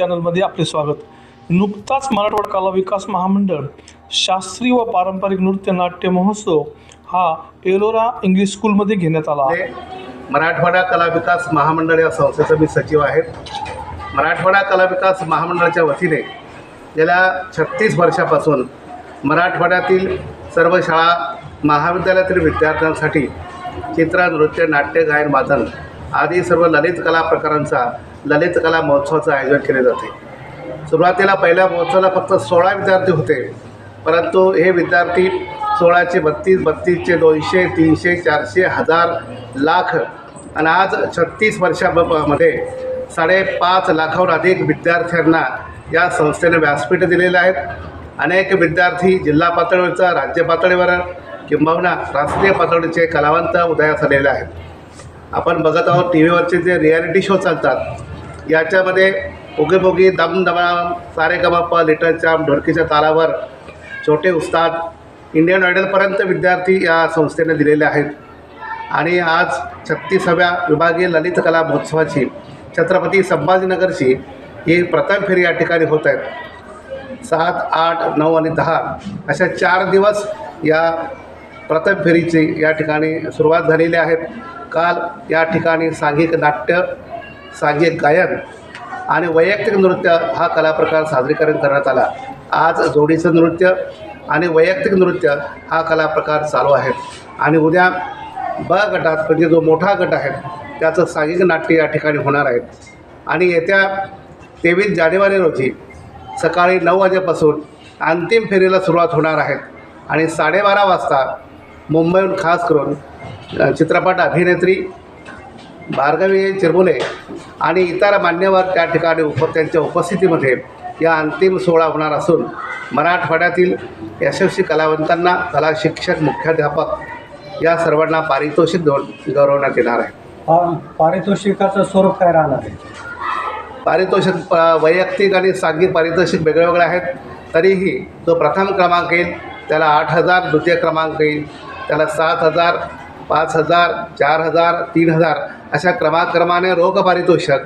चॅनलमध्ये आपले स्वागत. नुकताच मराठवाड कला विकास महामंडळ शास्त्रीय व पारंपरिक नृत्य नाट्य महोत्सव हा एलोरा इंग्लिश स्कूलमध्ये घेण्यात आला मराठवाडा कला विकास महामंडळ या संस्थेचा मी सचिव आहे. मराठवाडा कला विकास महामंडळाच्या वतीने गेल्या छत्तीस वर्षापासून मराठवाड्यातील सर्व शाळा महाविद्यालयातील विद्यार्थ्यांसाठी चित्र नृत्य नाट्य गायन वादन आदी सर्व ललित कला प्रकारांचा ललित कला महोत्सवाचं आयोजन केले जाते. सुरुवातीला पहिल्या महोत्सवाला फक्त सोळा विद्यार्थी होते. परंतु हे विद्यार्थी सोळाचे बत्तीस बत्तीसचे दोनशे तीनशे चारशे हजार लाख आणि आज छत्तीस वर्षामध्ये साडेपाच लाखाहून अधिक विद्यार्थ्यांना या संस्थेने व्यासपीठ दिलेले आहेत. अनेक विद्यार्थी जिल्हा पातळीवरचा राज्य पातळीवर किंबहुना राष्ट्रीय पातळीचे कलावंत उदयास आलेले आहेत. आपण बघत आहोत टी व्हीवरचे जे रियालिटी शो चालतात याच्यामध्ये उगीबोगी दमदमा सारे गमाप लिटल चाम ढोलकीच्या तालावर छोटे उस्ताद इंडियन आयडलपर्यंत विद्यार्थी या संस्थेने दिलेले आहेत. आणि आज छत्तीसाव्या विभागीय ललित कला महोत्सवाची छत्रपती संभाजीनगरची ही प्रथम फेरी या ठिकाणी होत आहेत सात आठ नऊ आणि दहा अशा चार दिवस या प्रथम फेरीची या ठिकाणी सुरुवात झालेली आहेत काल या ठिकाणी सांघिक नाट्य सांघिक गायन आणि वैयक्तिक नृत्य हा कलाप्रकार सादरीकरण करण्यात आला. आज जोडीचं नृत्य आणि वैयक्तिक नृत्य हा कलाप्रकार चालू आहे आणि उद्या ब गटात म्हणजे जो मोठा गट आहे त्याचं सांघिक नाट्य या ठिकाणी होणार आहे. आणि येत्या तेवीस जानेवारी रोजी सकाळी नऊ वाजेपासून अंतिम फेरीला सुरुवात होणार आहेत आणि साडेबारा वाजता मुंबईहून खास करून चित्रपट अभिनेत्री भार्गवी चिरमुले आणि इतर मान्यवर त्या ठिकाणी उप त्यांच्या उपस्थितीमध्ये या अंतिम सोहळा होणार असून मराठवाड्यातील यशस्वी कलावंतांना कला शिक्षक मुख्याध्यापक या सर्वांना पारितोषिक गौरवण्यात येणार आहे. पारितोषिकाचं स्वरूप काय राहणार आहे? पारितोषिक वैयक्तिक आणि सांघिक पारितोषिक वेगळे वेगळे आहेत. तरीही जो प्रथम क्रमांक येईल त्याला आठ हजार द्वितीय क्रमांक येईल. त्याला सात हजार पाच हजार चार हजार तीन हजार अशा क्रमाक्रमाने रोख पारितोषिक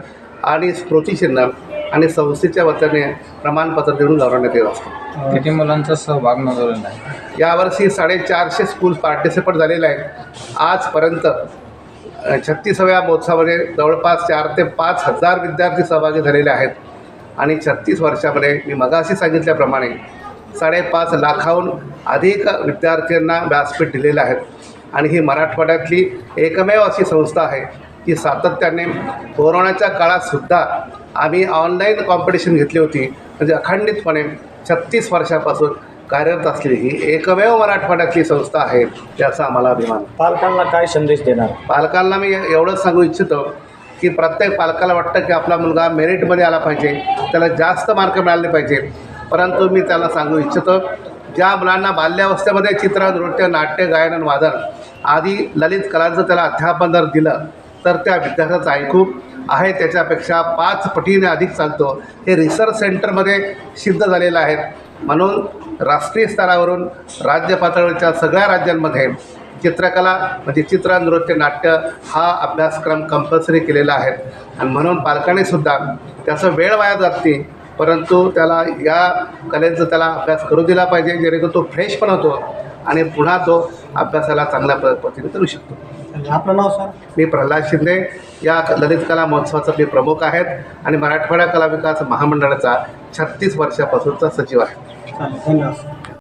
आणि स्मृतिचिन्ह आणि संस्थेच्या वतीने प्रमाणपत्र देऊन गौरवण्यात येत असतं. किती मुलांचा सहभाग नोंदवलेला आहे? यावर्षी साडेचारशे स्कूल पार्टिसिपट झालेले आहेत. आजपर्यंत छत्तीसाव्या महोत्सवामध्ये जवळपास चार ते पाच हजार विद्यार्थी सहभागी झालेले आहेत. आणि छत्तीस वर्षामध्ये मी मगाशी सांगितल्याप्रमाणे साडेपाच लाखाहून अधिक विद्यार्थ्यांना व्यासपीठ दिलेले आहेत आणि ही मराठवाड्यातली एकमेव अशी संस्था आहे. की सातत्याने कोरोनाच्या काळातसुद्धा आम्ही ऑनलाईन कॉम्पिटिशन घेतली होती. म्हणजे अखंडितपणे छत्तीस वर्षापासून कार्यरत असलेली ही एकमेव मराठवाड्यातली संस्था आहे याचा आम्हाला अभिमान. पालकांना काय संदेश देणार? पालकांना मी एवढंच सांगू इच्छितो की प्रत्येक पालकाला वाटतं की आपला मुलगा मेरिटमध्ये आला पाहिजे त्याला जास्त मार्क मिळाले पाहिजे. परंतु मी त्याला सांगू इच्छितो ज्या मुलांना बाल्यावस्थेमध्ये चित्र नृत्य नाट्य गायन आणि वादन आदी ललित कलांचं त्याला अध्यापन जर दिलं तर त्या विद्यार्थ्याचं ऐकू आहे. त्याच्यापेक्षा पाच पटीने अधिक चालतो. हे रिसर्च सेंटरमध्ये सिद्ध झालेलं आहे. म्हणून राष्ट्रीय स्तरावरून राज्य पातळीच्या सगळ्या राज्यांमध्ये चित्रकला म्हणजे चित्र नृत्य नाट्य हा अभ्यासक्रम कंपल्सरी केलेला आहे. आणि म्हणून पालकांनी सुद्धा त्याचं वेळ वाया जात नाही. परंतु त्याला या कलेचा त्याला अभ्यास करू दिला पाहिजे. जेणेकरून तो फ्रेश पण होतो आणि पुन्हा तो अभ्यासाला चांगल्या पद्धतीने करू शकतो. आपलं नाव सर मी प्रल्हाद शिंदे. या ललित कला महोत्सवाचा मी प्रमुख आहेत आणि मराठवाडा कला विकास महामंडळाचा छत्तीस वर्षापासूनचा सचिव आहे. धन्यवाद.